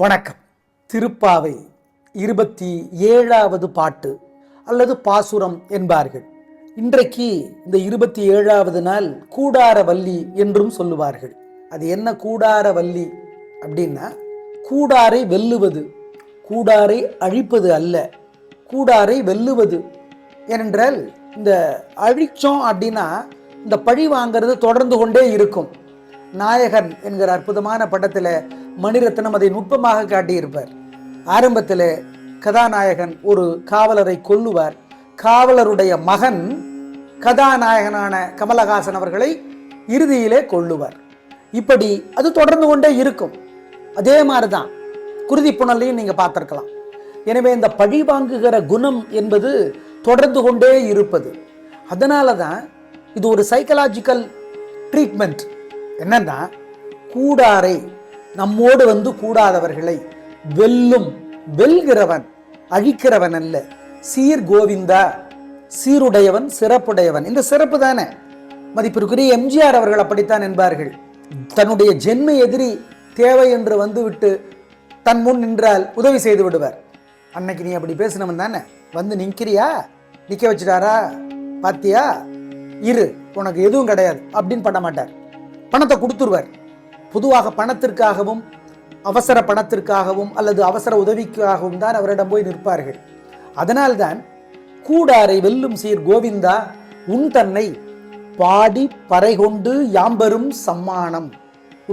வணக்கம். திருப்பாவை இருபத்தி ஏழாவது பாட்டு அல்லது பாசுரம் என்பார்கள். இன்றைக்கு இந்த இருபத்தி ஏழாவது நாள் கூடாரவல்லி என்றும் சொல்லுவார்கள். அது என்ன கூடாரவல்லி அப்படின்னா கூடாரை வெல்லுவது கூடாரை அழிப்பது அல்ல. கூடாரை வெல்லுவது ஏனென்றால் இந்த அழிச்சோம் அப்படின்னா இந்த பழி வாங்கிறது தொடர்ந்து கொண்டே இருக்கும். நாயகன் என்கிற அற்புதமான படத்தில் மணிரத்னம் அதை நுட்பமாக காட்டியிருப்பார். ஆரம்பத்தில் கதாநாயகன் ஒரு காவலரை கொல்லுவார். காவலருடைய மகன் கதாநாயகனான கமலஹாசன் அவர்களை இறுதியிலே கொள்ளுவார் இப்படி அது தொடர்ந்து கொண்டே இருக்கும். அதே மாதிரி தான் குருதி புனலையும் நீங்கள் பார்த்துருக்கலாம். எனவே இந்த பழி வாங்குகிற குணம் என்பது தொடர்ந்து கொண்டே இருப்பது. அதனால தான் இது ஒரு சைக்கலாஜிக்கல் ட்ரீட்மெண்ட் என்னன்னா கூடாரை நம்மோடு வந்து கூடாதவர்களை வெல்லும் வெல்கிறவன் அழிக்கிறவன் அல்ல. சீர் கோவிந்தா சீருடையவன் சிறப்புடையவன். இந்த சிறப்பு தானே? மதிப்பிற்குரிய எம்ஜிஆர் அவர்கள் அப்படித்தான் என்பார்கள். தன்னுடைய ஜென்ம எதிரி தேவை என்று வந்துவிட்டு தன் முன் நின்றால் உதவி செய்து விடுவார். அன்னைக்கு நீ அப்படி பேசினவன் தானே? வந்து நிற்கிறியா நிற்க வச்சுட்டாரா? பாத்தியா? இரு உனக்கு எதுவும் கிடையாது அப்படின்னு பண்ண மாட்டார். பணத்தை கொடுத்துருவார். பொதுவாக பணத்திற்காகவும் அவசர பணத்திற்காகவும் அல்லது அவசர உதவிக்காகவும் தான் அவரிடம் போய் நிற்பார்கள். அதனால்தான் கூடாரை வெல்லும் சீர் கோவிந்தா உன் தன்னை பாடி பறை கொண்டு யாம்பெரும் சம்மானம்.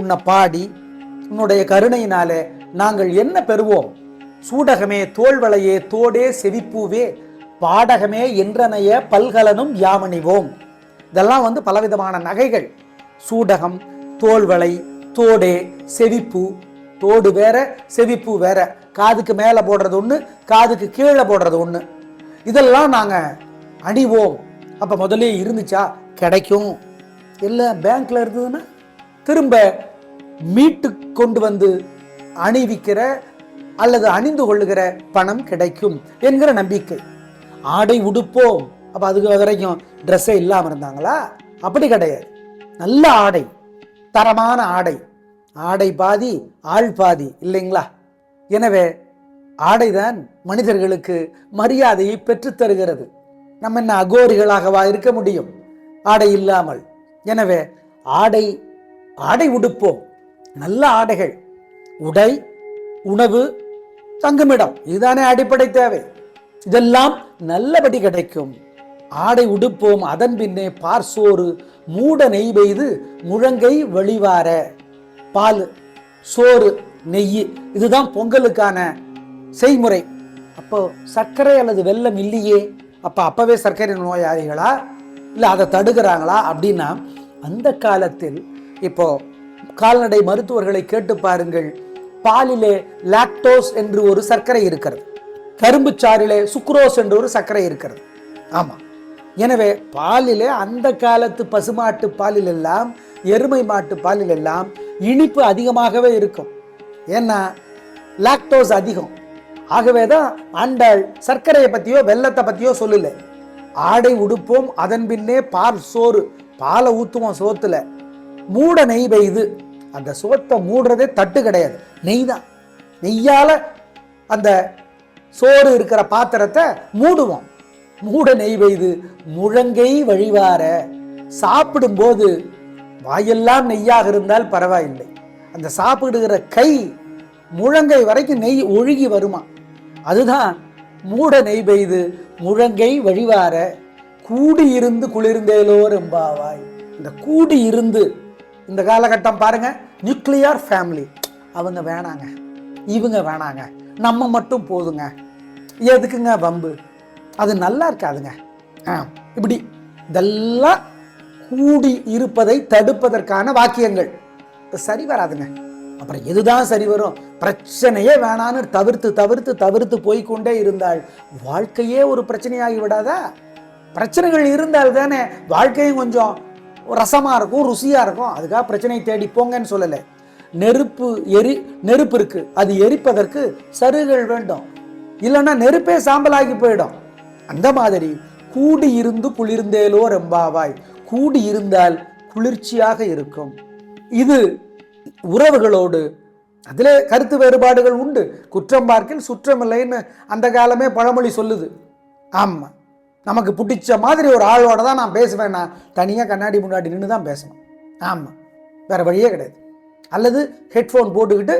உன்னை பாடி உன்னுடைய கருணையினாலே நாங்கள் என்ன பெறுவோம்? சூடகமே தோல்வளையே தோடே செவிப்பூவே பாடகமே என்றனைய பல்கலனும் யாமணிவோம். இதெல்லாம் வந்து பலவிதமான நகைகள். சூடகம் தோல்வளை தோடே செவிப்பு. தோடு வேற செவிப்பு வேற. காதுக்கு மேலே போடுறது ஒன்று காதுக்கு கீழே போடுறது ஒன்று இதெல்லாம் நாங்கள் அணிவோம். அப்போ முதல்ல இருந்துச்சா? கிடைக்கும். இல்லை பேங்க்ல இருந்ததுன்னா திரும்ப மீட்டு கொண்டு வந்து அணிவிக்கிற அல்லது அணிந்து கொள்ளுகிற பணம் கிடைக்கும் என்கிற நம்பிக்கை. ஆடை உடுப்போம். அப்போ அதுக்கு வரைக்கும் ட்ரெஸ்ஸே இல்லாமல் இருந்தாங்களா? அப்படி கிடையாது. நல்ல ஆடை. தரமான ஆடை. ஆடை பாதி ஆள் பாதி இல்லைங்களா? எனவே ஆடைதான் மனிதர்களுக்கு மரியாதையை பெற்றுத் தருகிறது. நம்ம என்ன அகோரிகளாகவா இருக்க முடியும்? ஆடை இல்லாமல். எனவே ஆடை ஆடை உடுப்போம். நல்ல ஆடைகள். உடை உணவு தங்குமிடம். இதுதானே அடிப்படை தேவை. இதெல்லாம் நல்லபடி கிடைக்கும். ஆடை உடுப்போம். அதன் பின்னே பார்சோறு மூட நெய் பெய்து முழங்கை வெளிவார. பால் சோறு நெய் இதுதான் பொங்கலுக்கான செய்முறை. அப்போ சர்க்கரை அல்லது வெள்ளம் இல்லையே? அப்போ அப்போவே சர்க்கரை நோயாளிகளா? இல்லை அதை தடுக்கிறாங்களா? அப்படின்னா அந்த காலத்தில் இப்போ கால்நடை மருத்துவர்களை கேட்டு பாருங்கள். பாலிலே லாக்டோஸ் என்று ஒரு சர்க்கரை இருக்கிறது. கரும்பு சாறிலே சுக்ரோஸ் என்று ஒரு சர்க்கரை இருக்கிறது. ஆமாம் எனவே பாலிலே அந்த காலத்து பசுமாட்டு பாலில் எல்லாம் எருமை மாட்டு பாலில் எல்லாம் இனிப்பு அதிகமாகவே இருக்கும். ஏன்னா லாக்டோஸ் அதிகம். ஆகவே தான் ஆண்டாள் சர்க்கரையை பற்றியோ வெள்ளத்தை பற்றியோ சொல்லல. ஆடை உடுப்போம் அதன் பின்னே பால் சோறு பாலை ஊற்றுவோம் சோத்தில். மூட நெய் பெய்து அந்த சோத்தை மூடுறதே தட்டு கிடையாது. நெய் தான். நெய்யால் அந்த சோறு இருக்கிற பாத்திரத்தை மூடுவோம். மூட நெய் பெய்து முழங்கை வழிவார சாப்பிடும்போது வாயெல்லாம் நெய்யாக இருந்தால் பரவாயில்லை. அந்த சாப்பிடுகிற கை முழங்கை வரைக்கும் நெய் ஒழுகி வருமா? அதுதான் மூட நெய் பெய்து முழங்கை வழிவார கூடி இருந்து குளிர்ந்தேலோ ரெம்பாவாய் இந்த கூடி இருந்து இந்த காலகட்டம் பாருங்க நியூக்ளியர் ஃபேமிலி அவங்க வேணாங்க இவங்க வேணாங்க நம்ம மட்டும் போதுங்க. எதுக்குங்க வம்பு? அது நல்லா இருக்காதுங்க. ஆ இப்படி இதெல்லாம் கூடி இருப்பதை தடுப்பதற்கான வாக்கியங்கள். சரி வராதுங்க. அப்புறம் எதுதான் சரி வரும்? பிரச்சனையே வேணான்னு தவிர்த்து தவிர்த்து தவிர்த்து போய்க்கொண்டே இருந்தால் வாழ்க்கையே ஒரு பிரச்சனையாகி விடாதா? பிரச்சனைகள் இருந்தால் தானே வாழ்க்கையும் கொஞ்சம் ரசமாக இருக்கும் ருசியாக இருக்கும். அதுக்காக பிரச்சனை தேடி போங்கன்னு சொல்லலை. நெருப்பு எரி நெருப்பு இருக்குது அது எரிப்பதற்கு சருகுகள் வேண்டும். இல்லைன்னா நெருப்பே சாம்பலாகி போயிடும். அந்த மாதிரி கூடி இருந்து குளிர்ந்தேலோ ரெம்பாவாய். கூடி இருந்தால் குளிர்ச்சியாக இருக்கும். இது உறவுகளோடு அதில் கருத்து வேறுபாடுகள் உண்டு. குற்றம் பார்க்கில் சுற்றமில்லைன்னு அந்த காலமே பழமொழி சொல்லுது. ஆமாம் நமக்கு பிடிச்ச மாதிரி ஒரு ஆளோட தான் நான் பேசுவேன். நான் தனியாக கண்ணாடி முன்னாடி நின்று தான் பேசணும். ஆமாம் வேறு வழியே கிடையாது. அல்லது ஹெட்ஃபோன் போட்டுக்கிட்டு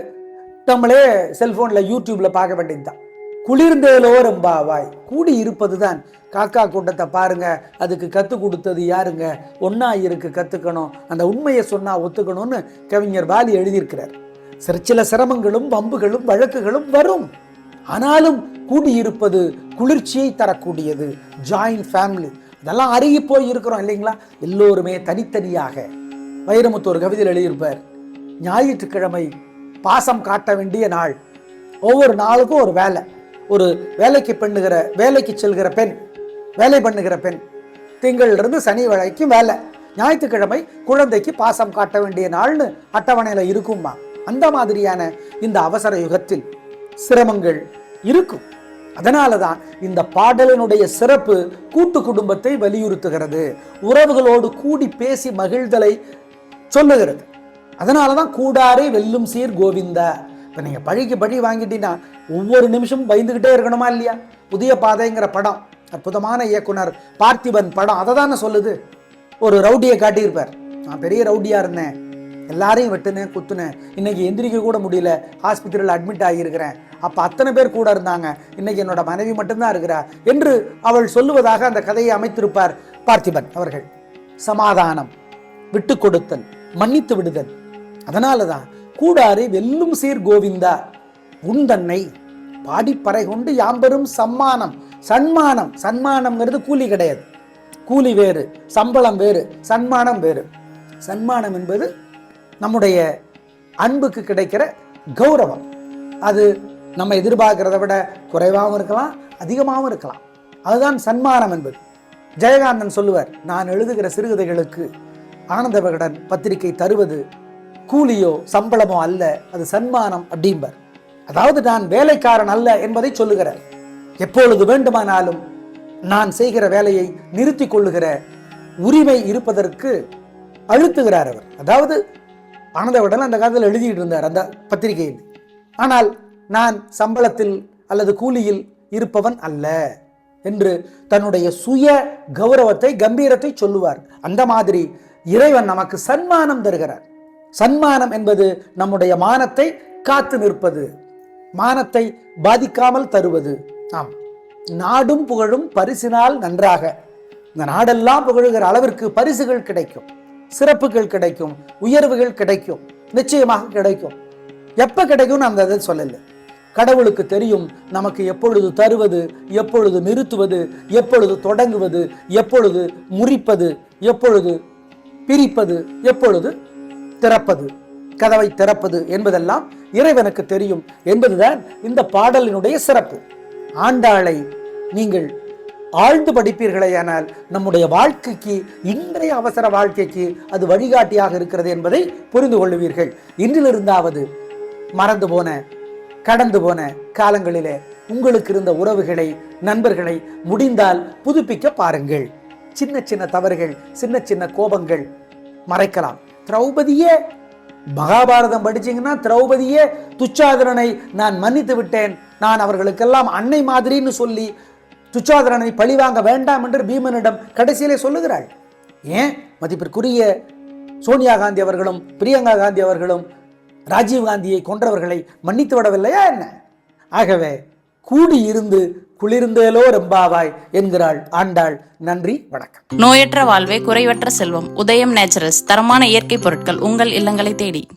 நம்மளே செல்ஃபோனில் யூடியூப்பில் பார்க்க வேண்டியது தான். குளிர்ந்தேலோ ரெம்பாவாய் கூடி இருப்பது தான் காக்கா கூட்டத்தை பாருங்க. அதுக்கு கற்றுக் கொடுத்தது யாருங்க? ஒன்னா இருக்கு கற்றுக்கணும் அந்த உண்மையை சொன்னா ஒத்துக்கணும்னு கவிஞர் பாலி எழுதியிருக்கிறார். சில சில சிரமங்களும் வம்புகளும் வழக்குகளும் வரும். ஆனாலும் கூடியிருப்பது குளிர்ச்சியை தரக்கூடியது. ஜாயிண்ட் ஃபேமிலி இதெல்லாம் அருகி போய் இருக்கிறோம் இல்லைங்களா? எல்லோருமே தனித்தனியாக. வைரமுத்து ஒரு கவிதையில் எழுதியிருப்பார் ஞாயிற்றுக்கிழமை பாசம் காட்ட வேண்டிய நாள். ஒவ்வொரு நாளுக்கும் ஒரு வேலை. ஒரு வேலைக்கு பண்ணுகிற வேலைக்கு செல்கிற பெண் வேலை பண்ணுகிற பெண். திங்களிலிருந்து சனி வரைக்கும் வேலை. ஞாயிற்றுக்கிழமை குழந்தைக்கு பாசம் காட்ட வேண்டிய நாள்னு அட்டவணையில் இருக்குமா அந்த மாதிரியான இந்த அவசர யுகத்தில் சிரமங்கள் இருக்கும். அதனால தான் இந்த பாடலினுடைய சிறப்பு கூட்டு குடும்பத்தை வலியுறுத்துகிறது. உறவுகளோடு கூடி பேசி மகிழ்தலை சொல்லுகிறது. அதனால தான் கூடாரை வெல்லும் சீர் கோவிந்தா. இப்போ நீங்கள் பழிக்கு பழி வாங்கிட்டீங்கன்னா ஒவ்வொரு நிமிஷமும் பயந்துக்கிட்டே இருக்கணுமா இல்லையா? புதிய பாதைங்கிற படம் அற்புதமான இயக்குனர் பார்த்திபன் படம் அதை தானே சொல்லுது. ஒரு ரவுடியை காட்டியிருப்பார். நான் பெரிய ரவுடியாக இருந்தேன். எல்லாரையும் வெட்டுனேன் குத்துனேன். இன்னைக்கு எந்திரிக்க கூட முடியல. ஹாஸ்பிட்டலில் அட்மிட் ஆகியிருக்கிறேன். அப்போ அத்தனை பேர் கூட இருந்தாங்க. இன்னைக்கு என்னோட மனைவி மட்டும்தான் இருக்கிறா என்று அவள் சொல்லுவதாக அந்த கதையை அமைத்திருப்பார் பார்த்திபன் அவர்கள். சமாதானம் விட்டு கொடுத்தல் மன்னித்து விடுதல். அதனால தான் கூடாரை வெல்லும் சீர் கோவிந்தா. உந்தன்னை பாடிப்பறை கொண்டு யாம்பெரும் சம்மானம். சன்மானம் சன்மானம்ங்கிறது கூலி கிடையாது. கூலி வேறு சம்பளம் வேறு சன்மானம் வேறு. சன்மானம் என்பது நம்முடைய அன்புக்கு கிடைக்கிற கௌரவம். அது நம்ம எதிர்பார்க்கிறத விட குறைவாகவும் இருக்கலாம் அதிகமாகவும் இருக்கலாம். அதுதான் சன்மானம் என்பது. ஜெயகாந்தன் சொல்லுவார் நான் எழுதுகிற சிறுகதைகளுக்கு ஆனந்த விகடன் பத்திரிகை தருவது கூலியோ சம்பளமோ அல்ல அது சன்மானம் அப்படிம்பார். அதாவது நான் வேலைக்காரன் அல்ல என்பதை சொல்லுகிறார். எப்பொழுது வேண்டுமானாலும் நான் செய்கிற வேலையை நிறுத்திக் கொள்ளுகிற உரிமை இருப்பதற்கு அழுத்துகிறார் அவர். அதாவது ஆனந்த அந்த காலத்தில் எழுதிட்டு இருந்தார் அந்த பத்திரிகையில். ஆனால் நான் சம்பளத்தில் அல்லது கூலியில் இருப்பவன் அல்ல என்று தன்னுடைய சுய கௌரவத்தை கம்பீரத்தை சொல்லுவார். அந்த மாதிரி இறைவன் நமக்கு சன்மானம் தருகிறார். சன்மானம் என்பது நம்முடைய மானத்தை காத்து நிற்பது. மானத்தை பாதிக்காமல் தருவது. ஆம். நாடும் புகழும் பரிசினால் நன்றாக. இந்த நாடெல்லாம் புகழுகிற அளவிற்கு பரிசுகள் கிடைக்கும். சிறப்புகள் கிடைக்கும். உயர்வுகள் கிடைக்கும். நிச்சயமாக கிடைக்கும். எப்போ கிடைக்கும்னு அந்த இதை சொல்லலை. கடவுளுக்கு தெரியும் நமக்கு எப்பொழுது தருவது எப்பொழுது நிறுத்துவது எப்பொழுது தொடங்குவது எப்பொழுது முறிப்பது எப்பொழுது பிரிப்பது எப்பொழுது திறப்பது கதவை திறப்பது என்பதெல்லாம் இறைவனுக்கு தெரியும் என்பதுதான் இந்த பாடலினுடைய சிறப்பு. ஆண்டாளை நீங்கள் ஆழ்ந்து படிப்பீர்களேயானால் நம்முடைய வாழ்க்கைக்கு இன்றைய அவசர வாழ்க்கைக்கு அது வழிகாட்டியாக இருக்கிறது என்பதை புரிந்து கொள்ளுவீர்கள். இன்றிலிருந்தாவது மறந்து போன கடந்து போன காலங்களிலே உங்களுக்கு இருந்த உறவுகளை நண்பர்களை முடிந்தால் புதுப்பிக்க பாருங்கள். சின்ன சின்ன தவறுகள் சின்ன சின்ன கோபங்கள் மறைக்கலாம். திரௌபதியே மகாபாரதம் படிச்சீங்கன்னா திரௌபதியே துச்சாதரனை நான் மன்னித்து விட்டேன். நான் அவர்களுக்கெல்லாம் அன்னை மாதிரின்னு சொல்லி துச்சாதரனை பழிவாங்க வேண்டாம் என்று பீமனிடம் கடைசியிலே சொல்லுகிறாள். ஏன்? மதிப்பிற்குரிய சோனியா காந்தி அவர்களும் பிரியங்கா காந்தி அவர்களும் ராஜீவ் காந்தியை கொன்றவர்களை மன்னித்து விடவில்லையா என்ன? ஆகவே கூடி இருந்து குளிர்ந்தேலோ ரெம்பாவாய் என்கிறாள் ஆண்டாள். நன்றி வணக்கம். நோயற்ற வாழ்வே குறைவற்ற செல்வம். உதயம் நேச்சுரல்ஸ் தரமான இயற்கை பொருட்கள் உங்கள் இல்லங்களை தேடி.